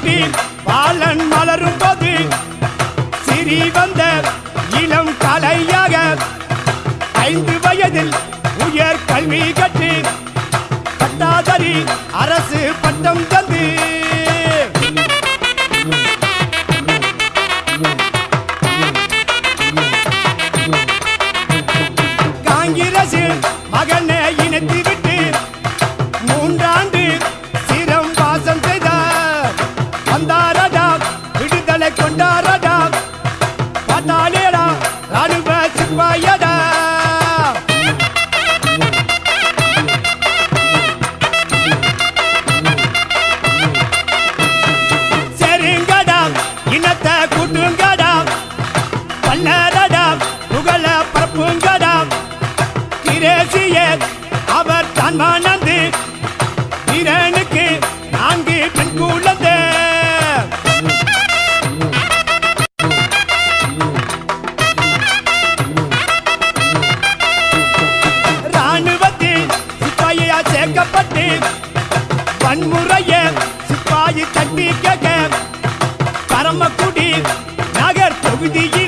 காட்டி பாலன் மலரும் போது சிறி வந்த இளம் கலையாக ஐந்து வயதில் உயர் கல்வி கற்று பட்டாதரி அரசு பட்டம் தந்து. காங்கிரசில் மகனை இணைத்து விட்டு மூன்றாண்டு திரேசிய அவர் தான் மணந்து வீரனுக்கு நான்கு பெண் குழந்தை. சேர்க்கப்பட்டு வன்முறைய சிப்பாயி தட்டி கேட்க பரமக்குடி நகர் தொகுதியில்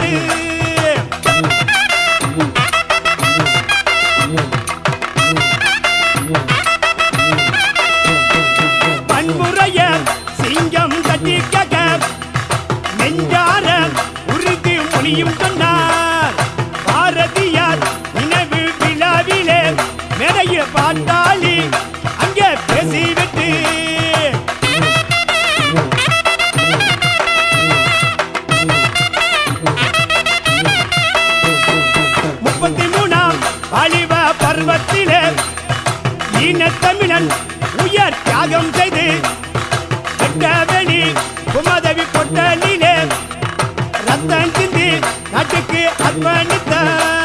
பாட்டு. பண்புறைய சிங்கம் தட்டி கேட்க நெஞ்சார உறுதி மொழியும் சொன்னார். பாரதியார் நினைவு விழாவிலே நிறைய பாட்டாளி அழிவ பர்வத்திலே ஈனத்தமிழன் உயர் தியாகம் செய்து கெட்டவெளி குமதவி பொட்டலிலே ரத்தம் சிந்தி நாட்டுக்கு அர்ப்பணித்தான்